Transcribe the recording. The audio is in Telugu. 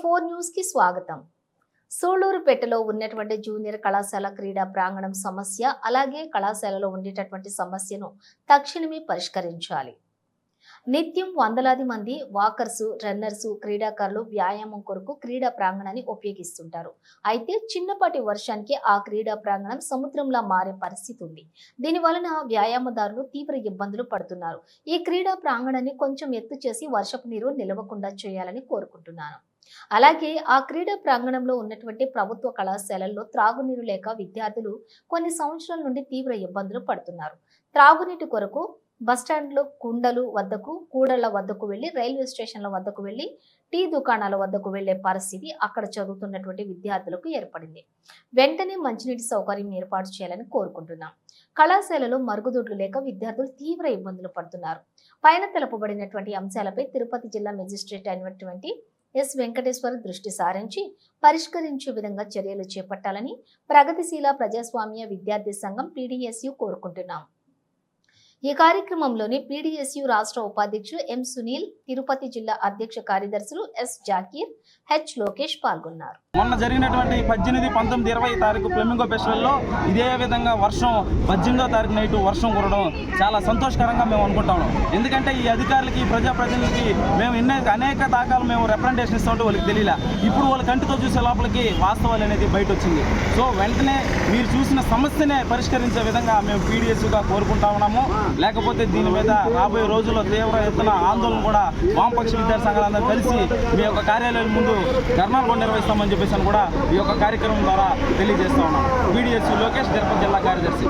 ఫోర్ న్యూస్కి స్వాగతం. సూళ్ళూరుపేటలో ఉన్నటువంటి జూనియర్ కళాశాల క్రీడా ప్రాంగణం సమస్య అలాగే కళాశాలలో ఉండేటటువంటి సమస్యను తక్షణమే పరిష్కరించాలి. నిత్యం వందలాది మంది వాకర్స్ రన్నర్స్ క్రీడాకారులు వ్యాయామం కొరకు క్రీడా ప్రాంగణాన్ని ఉపయోగిస్తుంటారు. అయితే చిన్నపాటి వర్షానికి ఆ క్రీడా ప్రాంగణం సముద్రంలా మారే పరిస్థితి ఉంది. దీని వలన వ్యాయామదారులు తీవ్ర ఇబ్బందులు పడుతున్నారు. ఈ క్రీడా ప్రాంగణాన్ని కొంచెం ఎత్తు చేసి వర్షపు నీరు నిలవకుండా చేయాలని కోరుకుంటున్నాను. అలాగే ఆ క్రీడా ప్రాంగణంలో ఉన్నటువంటి ప్రభుత్వ కళాశాలల్లో త్రాగునీరు లేక విద్యార్థులు కొన్ని సంవత్సరాల నుండి తీవ్ర ఇబ్బందులు పడుతున్నారు. త్రాగునీటి కొరకు బస్టాండ్లో కుండలు వద్దకు కూడళ్ళ వద్దకు వెళ్ళి రైల్వే స్టేషన్ల వద్దకు వెళ్ళి టీ దుకాణాల వద్దకు వెళ్ళే పరిస్థితి అక్కడ చదువుతున్నటువంటి విద్యార్థులకు ఏర్పడింది. వెంటనే మంచినీటి సౌకర్యం ఏర్పాటు చేయాలని కోరుకుంటున్నాం. కళాశాలలో మరుగుదొడ్లు లేక విద్యార్థులు తీవ్ర ఇబ్బందులు పడుతున్నారు. పైన తెలుపబడినటువంటి అంశాలపై తిరుపతి జిల్లా మెజిస్ట్రేట్ అయినటువంటి ఎస్ వెంకటేశ్వర్ దృష్టి సారించి పరిష్కరించే విధంగా చర్యలు చేపట్టాలని ప్రగతిశీల ప్రజాస్వామ్య విద్యార్థి సంఘం పీడీఎస్యు కోరుకుంటున్నాం. ఈ కార్యక్రమంలోని పీడీఎస్యు రాష్ట్ర ఉపాధ్యక్షులు ఎం సునీల్ తిరుపతి జిల్లా అధ్యక్ష కార్యదర్శులు ఎస్ జాకీర్ హెచ్ లోకేష్ పాల్గొన్నారు. మొన్న జరిగినటువంటి పద్దెనిమిది పంతొమ్మిది ఇరవై తారీఖు ఫ్లెమింగో ఫెస్టివల్లో ఇదే విధంగా వర్షం పద్దెనిమిదో తారీఖు నైట్ వర్షం కురడం చాలా సంతోషకరంగా మేము అనుకుంటాము ఎందుకంటే ఈ అధికారులకి ప్రజాప్రతినిధులకి మేము ఎన్నో అనేక దాఖలు మేము రిప్రజెంటేషన్ ఇస్తుంటే వాళ్ళకి తెలియలే. ఇప్పుడు వాళ్ళ కంటితో చూసే లోపలికి వాస్తవాలు అనేది బయట వచ్చింది సో వెంటనే మీరు చూసిన సమస్యనే పరిష్కరించే విధంగా మేము పీడిఎస్గా కోరుకుంటా ఉన్నాము. లేకపోతే దీని మీద రాబోయే రోజుల్లో తీవ్ర ఎత్తున ఆందోళన కూడా వామపక్ష విద్యార్థి సంఘాలందరూ కలిసి మీ యొక్క కార్యాలయం ముందు ధర్నాలు కూడా నిర్వహిస్తామని చెప్పేసి అని కూడా ఈ యొక్క కార్యక్రమం ద్వారా తెలియజేస్తా ఉన్నాం. పీడిఎస్ లోకేష్ తిరుపతి జిల్లా కార్యదర్శి.